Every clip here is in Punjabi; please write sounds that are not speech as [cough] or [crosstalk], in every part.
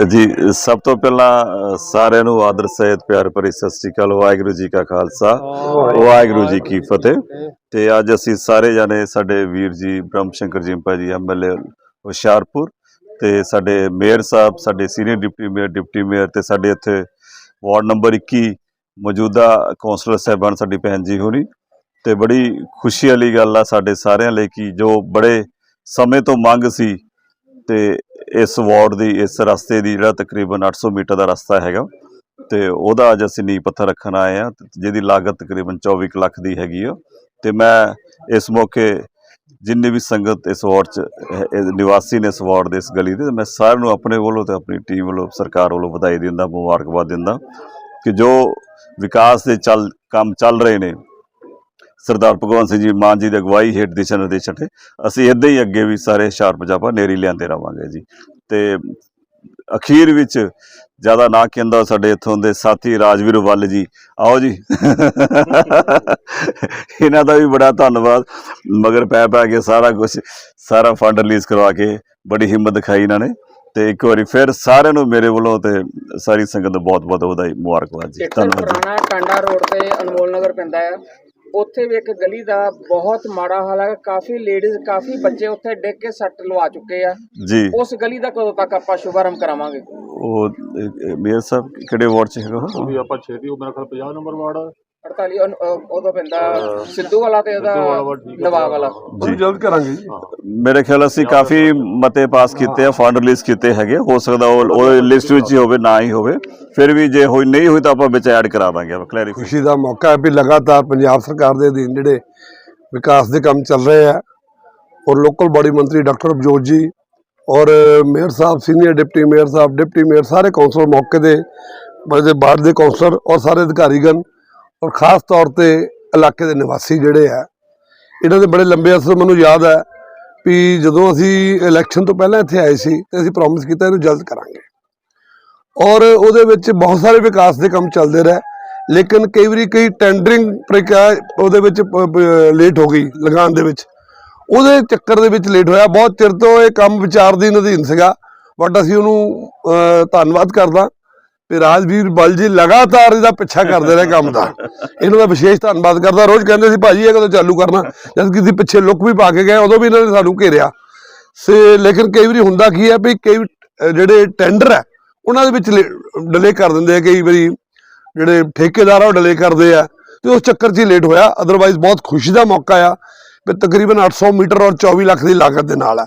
ਜੀ ਸਭ ਤੋਂ ਪਹਿਲਾਂ ਸਾਰਿਆਂ ਨੂੰ ਆਦਰ ਸਹਿਤ ਪਿਆਰ ਭਰੀ ਸਤਿ ਸ੍ਰੀ ਅਕਾਲ ਵਾਹਿਗੁਰੂ ਜੀ ਕਾ ਖਾਲਸਾ ਵਾਹਿਗੁਰੂ ਜੀ ਕੀ ਫਤਿਹ। ਤੇ ਅੱਜ ਅਸੀਂ ਸਾਰੇ ਜਾਣੇ ਸਾਡੇ ਵੀਰ ਜੀ ਬ੍ਰਹਮ ਸ਼ੰਕਰ ਜਿੰਪਾ ਜੀ ਐਮਐਲਏ ਹੁਸ਼ਿਆਰਪੁਰ ਤੇ ਸਾਡੇ ਮੇਅਰ ਸਾਹਿਬ ਸਾਡੇ senior deputy mayor deputy mayor ਤੇ ਸਾਡੇ ਇੱਥੇ ਵਾਰਡ ਨੰਬਰ 21 ਮੌਜੂਦਾ ਕੌਂਸਲਰ ਸਾਹਿਬਾਨ ਸਾਡੀ ਭੈਣ ਜੀ ਹੋਣੀ। ਤੇ ਬੜੀ ਖੁਸ਼ੀ ਵਾਲੀ ਗੱਲ ਆ ਸਾਡੇ ਸਾਰਿਆਂ ਲਈ ਕਿ ਜੋ ਬੜੇ ਸਮੇਂ ਤੋਂ ਮੰਗ ਸੀ ਤੇ ਇਸ ਵਾਰਡ ਦੀ, ਇਸ ਰਸਤੇ ਦੀ ਜਿਹੜਾ ਤਕਰੀਬਨ 800 ਮੀਟਰ ਦਾ ਰਸਤਾ ਹੈਗਾ ਤੇ ਉਹਦਾ ਅੱਜ ਅਸੀਂ ਨੀਂਹ ਪੱਥਰ ਰੱਖਣ ਆਏ ਆ ਜਿਹਦੀ ਲਾਗਤ ਤਕਰੀਬਨ 24 ਕੁ ਲੱਖ ਦੀ ਹੈਗੀ ਆ। ਤੇ ਮੈਂ ਇਸ ਮੌਕੇ ਜਿੰਨੇ ਵੀ ਸੰਗਤ ਇਸ ਵਾਰਡ ਚ ਨਿਵਾਸੀ ਨੇ ਇਸ ਵਾਰਡ ਦੇ ਇਸ ਗਲੀ ਦੇ ਮੈਂ ਸਾਰਿਆਂ ਨੂੰ ਆਪਣੇ ਵੱਲੋਂ ਤੇ ਆਪਣੀ ਟੀਮ ਵੱਲੋਂ, ਸਰਕਾਰ ਵੱਲੋਂ ਵਧਾਈ ਦਿੰਦਾ, ਮੁਬਾਰਕਬਾਦ ਦਿੰਦਾ ਕਿ ਜੋ ਵਿਕਾਸ ਦੇ ਚੱਲ, ਕੰਮ ਚੱਲ ਰਹੇ ਨੇ ਸਰਦਾਰ ਭਗਵੰਤ ਸਿੰਘ ਜੀ ਮਾਨ ਜੀ ਦੀ ਅਗਵਾਈ ਹੇਠ ਦਿਸ਼ਾ ਨਿਰਦੇਸ਼ ਹੇਠ ਅਸੀਂ ਇਦਾਂ ਹੀ ਅੱਗੇ ਵੀ ਸਾਰੇ ਹੁਸ਼ਿਆਰ ਪੰਜਾਬਾ ਨੇਰੀ ਲਿਆਂਦੇ ਰਵਾਂਗੇ ਜੀ। ਤੇ ਅਖੀਰ ਵਿੱਚ ਜ਼ਿਆਦਾ ਨਾ ਕਹਿੰਦਾ ਸਾਡੇ ਇੱਥੋਂ ਦੇ ਸਾਥੀ ਰਾਜਵੀਰ ਵੱਲ ਜੀ ਆਓ ਜੀ। ਇਹਨਾਂ ਦਾ ਵੀ ਬੜਾ ਧੰਨਵਾਦ। ਮਗਰ ਪੈ ਪੈ ਕੇ ਸਾਰਾ ਕੁਝ ਸਾਰਾ ਫੰਡ ਰਿਲੀਜ਼ ਕਰਵਾ ਕੇ ਬੜੀ ਹਿੰਮਤ ਦਿਖਾਈ ਇਹਨਾਂ ਨੇ। ਤੇ ਇੱਕ ਵਾਰੀ ਫਿਰ ਸਾਰਿਆਂ ਨੂੰ ਮੇਰੇ ਵੱਲੋਂ ਤੇ ਸਾਰੀ ਸੰਗਤ ਨੂੰ ਬਹੁਤ ਬਹੁਤ ਵਧਾਈ ਮੁਬਾਰਕਬਾਦ ਜੀ। ਧੰਨਵਾਦ ਜੀ। ਪੁਰਾਣਾ ਟਾਂਡਾ ਰੋਡ ਤੇ ਅਨਮੋਲ ਨਗਰ ਪੈਂਦਾ ਹੈ ਉੱਥੇ ਵੀ ਇੱਕ ਗਲੀ ਦਾ ਬਹੁਤ ਮਾੜਾ ਹਾਲ ਹੈ ਕਾਫੀ ਲੇਡੀਜ਼ ਕਾਫੀ ਬੱਚੇ ਉੱਥੇ ਡਿੱਗ ਕੇ ਸੱਟ ਲਵਾ ਚੁੱਕੇ ਆ ਜੀ ਉਸ ਗਲੀ ਦਾ ਕਦੋਂ ਤੱਕ ਆਪਾਂ ਸ਼ੁਭਾਰੰਭ ਕਰਾਵਾਂਗੇ ਉਹ ਮੇਅਰ ਸਾਹਿਬ ਕਿਹੜੇ ਵਾਰਡ ਚ ਹੈਗਾ ਉਹ? ਵੀ ਆਪਾਂ ਛੇਤੀ ਉਹ ਮੇਰਾ ਖਿਆਲ 50 ਨੰਬਰ ਵਾਰਡ ਆ। 48 ਉਨ- ਅਹ ਉਦੋਂ ਪੈਂਦਾ ਸਿੱਧੂ ਵਾਲਾ ਤੇ ਉਹਦਾ। ਨਵਾਬ ਵਾਲਾ। ਜੀ ਜਲਦ ਕਰਾਂਗੇ ਜੀ। ਮੇਰੇ ਖਿਆਲ ਅਸੀਂ ਕਾਫੀ ਮਤੇ ਪਾਸ ਕੀਤੇ ਆ ਫੰਡ ਰਿਲੀਜ਼ ਕੀਤੇ ਹੈਗੇ ਹੋ ਸਕਦਾ ਉਹ ਲਿਸਟ ਵਿੱਚ ਹੀ ਹੋਵੇ ਨਾ ਹੀ ਹੋਵੇ। ਫਿਰ ਵੀ ਜੇ ਹੋਈ ਨਹੀਂ ਹੋਈ ਤਾਂ ਆਪਾਂ ਵਿੱਚ ਐਡ ਕਰਾ ਦਾਂਗੇ ਆਪਾਂ ਕਲੈਰੀਫਾਈ ਖੁਸ਼ੀ ਦਾ ਮੌਕਾ ਹੈ ਵੀ ਲਗਾਤਾਰ ਪੰਜਾਬ ਸਰਕਾਰ ਦੇ ਅਧੀਨ ਜਿਹੜੇ ਵਿਕਾਸ ਦੇ ਕੰਮ ਚੱਲ ਰਹੇ ਆ ਔਰ ਲੋਕਲ ਬਾਡੀ ਮੰਤਰੀ ਡਾਕਟਰ ਅਬਜੋਤ ਜੀ ਔਰ ਮੇਅਰ ਸਾਹਿਬ ਸੀਨੀਅਰ ਡਿਪਟੀ ਮੇਅਰ ਸਾਹਿਬ ਡਿਪਟੀ ਮੇਅਰ ਸਾਰੇ ਕੌਂਸਲਰ ਮੌਕੇ ਦੇ ਬਾਹਰ ਦੇ ਕੌਂਸਲਰ ਔਰ ਸਾਰੇ ਅਧਿਕਾਰੀਗਣ ਔਰ ਖਾਸ ਤੌਰ ਤੇ ਇਲਾਕੇ ਦੇ ਨਿਵਾਸੀ ਜਿਹੜੇ ਆ, ਇਹਨਾਂ ਦੇ ਬੜੇ ਲੰਬੇ ਅਸਰ ਮੈਨੂੰ ਯਾਦ ਹੈ ਵੀ ਜਦੋਂ ਅਸੀਂ ਇਲੈਕਸ਼ਨ ਤੋਂ ਪਹਿਲਾਂ ਇੱਥੇ ਆਏ ਸੀ ਤੇ ਅਸੀਂ ਪ੍ਰੋਮਿਸ ਕੀਤਾ ਇਹਨੂੰ ਜਲਦ ਕਰਾਂਗੇ। ਔਰ ਉਹਦੇ ਵਿੱਚ ਬਹੁਤ ਸਾਰੇ ਵਿਕਾਸ ਦੇ ਕੰਮ ਚੱਲਦੇ ਰਹੇ, ਲੇਕਿਨ ਕਈ ਵਾਰੀ ਕਈ ਟੈਂਡਰਿੰਗ ਪ੍ਰਕਿਰਿਆ ਉਹਦੇ ਵਿੱਚ ਲੇਟ ਹੋ ਗਈ ਲਗਾਉਣ ਦੇ ਵਿੱਚ। ਉਹਦੇ ਚੱਕਰ ਦੇ ਵਿੱਚ ਲੇਟ ਹੋਇਆ, ਬਹੁਤ ਚਿਰ ਤੋਂ ਇਹ ਕੰਮ ਵਿਚਾਰਧੀਨ ਅਧੀਨ ਸੀਗਾ ਬਟ ਅਸੀਂ ਉਹਨੂੰ ਧੰਨਵਾਦ ਕਰਦਾ। ਤੇ ਰਾਜਵੀਰ ਬਲ ਜੀ ਲਗਾਤਾਰ ਇਹਦਾ ਪਿੱਛਾ ਕਰਦੇ ਰਹੇ ਕੰਮ ਦਾ। ਇਹਨਾਂ ਦਾ ਵਿਸ਼ੇਸ਼ ਧੰਨਵਾਦ ਕਰਦਾ। ਰੋਜ਼ ਕਹਿੰਦੇ ਸੀ, ਭਾਜੀ, ਇਹ ਕਦੋਂ ਚਾਲੂ ਕਰਨਾ? ਜਦ ਕਿਸੇ ਪਿੱਛੇ ਲੁੱਕ ਵੀ ਪਾ ਕੇ ਗਏ, ਉਦੋਂ ਵੀ ਇਹਨਾਂ ਨੇ ਸਾਨੂੰ ਘੇਰਿਆ। ਸੇ ਲੇਕਿਨ ਕਈ ਵਾਰੀ ਹੁੰਦਾ ਕੀ ਹੈ ਵੀ ਕਈ ਜਿਹੜੇ ਟੈਂਡਰ ਹੈ, ਉਹਨਾਂ ਦੇ ਵਿੱਚ ਡਿਲੇ ਕਰ ਦਿੰਦੇ ਆ ਕਈ ਵਾਰੀ। ਜਿਹੜੇ ਠੇਕੇਦਾਰ ਆ, ਉਹ ਡਿਲੇ ਕਰਦੇ ਆ। ਤੇ ਉਸ ਚੱਕਰ 'ਚ ਹੀ ਲੇਟ ਹੋਇਆ। ਅਦਰਵਾਈਜ਼ ਬਹੁਤ ਖੁਸ਼ੀ ਦਾ ਮੌਕਾ ਆ ਵੀ ਤਕਰੀਬਨ 800 ਮੀਟਰ ਔਰ 24 ਲੱਖ ਦੀ ਲਾਗਤ ਦੇ ਨਾਲ ਆ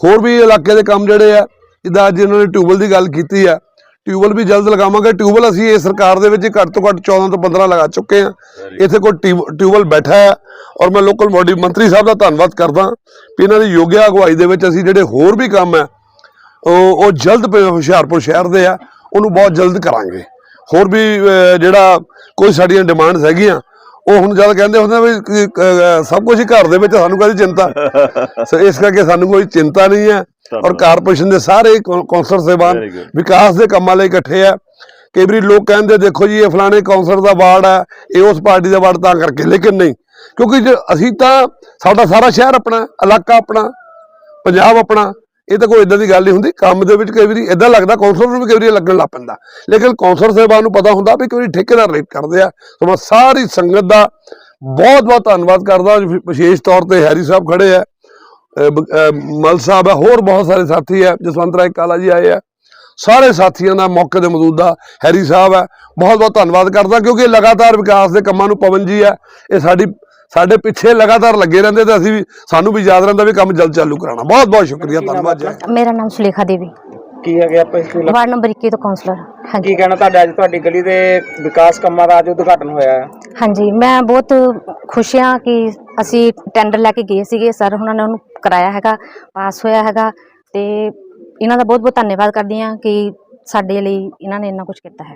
ਹੋਰ ਵੀ ਇਲਾਕੇ ਦੇ ਕੰਮ ਜਿਹੜੇ ਆ, ਜਿੱਦਾਂ ਅੱਜ ਇਹਨਾਂ ਨੇ ਟਿਊਬਲ ਦੀ ਗੱਲ ਕੀਤੀ ਆ ਟਿਊਬਲ ਵੀ ਜਲਦ ਲਗਾਵਾਂਗੇ। ਟਿਊਬਲ ਅਸੀਂ ਇਹ ਸਰਕਾਰ ਦੇ ਵਿੱਚ ਘੱਟ ਤੋਂ ਘੱਟ 14 ਤੋਂ 15 ਲਗਾ ਚੁੱਕੇ ਆ ਇੱਥੇ ਕੋਈ ਟਿਊ- ਟਿਊਬਲ ਬੈਠਾ ਹੈ। ਔਰ ਮੈਂ ਲੋਕਲ ਬਾਡੀ ਮੰਤਰੀ ਸਾਹਿਬ ਦਾ ਧੰਨਵਾਦ ਕਰਦਾ ਵੀ ਇਹਨਾਂ ਦੀ ਯੋਗਿਆ ਅਗਵਾਈ ਦੇ ਵਿੱਚ ਅਸੀਂ ਜਿਹੜੇ ਹੋਰ ਵੀ ਕੰਮ ਹੈ ਉਹ ਉਹ ਜਲਦ ਪ- ਹੁਸ਼ਿਆਰਪੁਰ ਸ਼ਹਿਰ ਦੇ ਆ। ਉਹਨੂੰ ਬਹੁਤ ਜਲਦ ਕਰਾਂਗੇ। ਹੋਰ ਵੀ ਜਿਹੜਾ ਕੋਈ ਸਾਡੀਆਂ ਡਿਮਾਂਡਸ ਹੈਗੀਆਂ ਉਹ ਹੁਣ ਜਦ ਕਹਿੰਦੇ ਹੁੰਦੇ ਵੀ ਅਹ, ਸਭ ਕੁਝ ਹੀ ਘਰ ਦੇ ਵਿੱਚ ਸਾਨੂੰ ਕਾਹਦੀ ਚਿੰਤਾ? [laughs] ਸੋ ਇਸ ਕਰਕੇ ਸਾਨੂੰ ਕੋਈ ਚਿੰਤਾ ਨਹੀਂ ਹੈ। ਔਰ ਕਾਰਪੋਰੇਸ਼ਨ ਦੇ ਸਾਰੇ ਕੌਂਸਲਰ ਸਾਹਿਬਾਨ Very good. ਵਿਕਾਸ ਦੇ ਕੰਮਾਂ ਲਈ ਇਕੱਠੇ ਆ। ਕਈ ਵਾਰੀ ਲੋਕ ਕਹਿੰਦੇ ਦੇਖੋ ਜੀ ਇਹ ਫਲਾਣੇ ਕੌਂਸਲਰ ਦਾ ਵਾਰਡ ਹੈ ਇਹ ਉਸ ਪਾਰਟੀ ਦਾ ਵਾਰਡ ਤਾਂ ਕਰਕੇ ਲੇਕਿਨ ਨਹੀਂ। ਕਿਉਂਕਿ ਜੇ ਅਸੀਂ ਤਾਂ ਸਾਡਾ ਸਾਰਾ ਸ਼ਹਿਰ ਆਪਣਾ ਇਲਾਕਾ ਆਪਣਾ ਪੰਜਾਬ ਆਪਣਾ ਇਹ ਤਾਂ ਕੋਈ ਇਦਾਂ ਦੀ ਗੱਲ ਨਹੀਂ ਹੁੰਦੀ, ਕੰਮ ਦੇ ਵਿੱਚ ਕਈ ਵਾਰੀ ਇਦਾਂ ਲੱਗਦਾ ਕੌਂਸਲਰ ਨੂੰ ਵੀ ਕਈ ਵਾਰੀ ਲੱਗਣ ਲੱਗ ਪੈਂਦਾ। ਲੇਕਿਨ ਕੌਂਸਲਰ ਸਾਹਿਬਾਨ ਨੂੰ ਪਤਾ ਹੁੰਦਾ ਵੀ ਕਈ ਵਾਰੀ ਠੇਕੇਦਾਰ ਲੇਟ ਕਰਦੇ ਆ। ਸੋ ਮੈਂ ਸਾਰੀ ਸੰਗਤ ਦਾ ਬਹੁਤ ਬਹੁਤ ਧੰਨਵਾਦ ਕਰਦਾ। ਵਿਸ਼ੇਸ਼ ਤੌਰ ਤੇ ਹੈਰੀ ਸਾਹਿਬ ਖੜੇ ਆ ਮਲ ਸਾਹਿਬ ਹੈ ਹੋਰ ਬਹੁਤ ਸਾਰੇ ਸਾਥੀ ਹੈ ਜਸਵੰਤ ਰਾਏ ਕਾਲਾ ਜੀ ਆਏ ਆ। ਸਾਰੇ ਸਾਥੀਆਂ ਦਾ ਮੌਕੇ ਤੇ ਮੌਜੂਦਾ ਹੈਰੀ ਸਾਹਿਬ ਹੈ। ਬਹੁਤ ਬਹੁਤ ਧੰਨਵਾਦ ਕਰਦਾ ਕਿਉਂਕਿ ਲਗਾਤਾਰ ਵਿਕਾਸ ਦੇ ਕੰਮਾਂ ਨੂੰ ਪਵਨ ਜੀ ਹੈ। ਇਹ ਸਾਡੀ ਸਾਡੇ ਪਿੱਛੇ ਲਗਾਤਾਰ ਲੱਗੇ ਰਹਿੰਦੇ ਤੇ ਅਸੀਂ ਵੀ ਸਾਨੂੰ ਵੀ ਯਾਦ ਰਹਿੰਦਾ ਵੀ ਕੰਮ ਜਲਦ ਚਾਲੂ ਕਰਾਉਣਾ। ਬਹੁਤ ਬਹੁਤ ਸ਼ੁਕਰੀਆ ਧੰਨਵਾਦ ਜੀ। ਮੇਰਾ ਨਾਮ ਸੁਲੇਖਾ ਦੇਵੀ। ਕੀ ਹੈਗੇ ਆਪਾਂ ਇਸ ਨੂੰ ਵਾਰਡ ਨੰਬਰ 21 ਤੋਂ ਕਾਉਂਸਲਰ ਹਾਂਜੀ। ਕੀ ਕਹਿਣਾ ਤੁਹਾਡਾ? ਅੱਜ ਤੁਹਾਡੀ ਗਲੀ ਦੇ ਵਿਕਾਸ ਕੰਮਾਂ ਦਾ ਅੱਜ ਉਦਘਾਟਨ ਹੋਇਆ ਹੈ। ਹਾਂਜੀ ਮੈਂ ਬਹੁਤ ਖੁਸ਼ ਹਾਂ ਕਿ ਅਸੀਂ ਟੈਂਡਰ ਲੈ ਕੇ ਗਏ ਸੀਗੇ। ਸਰ ਉਹਨਾਂ ਨੇ ਉਹਨੂੰ ਕਰਾਇਆ ਹੈਗਾ ਪਾਸ ਹੋਇਆ ਹੈਗਾ ਤੇ ਇਹਨਾਂ ਦਾ ਬਹੁਤ ਬਹੁਤ ਧੰਨਵਾਦ ਕਰਦੀ ਹਾਂ ਕਿ ਸਾਡੇ ਲਈ ਇਹਨਾਂ ਨੇ ਇੰਨਾ ਕੁਝ ਕੀਤਾ ਹੈ।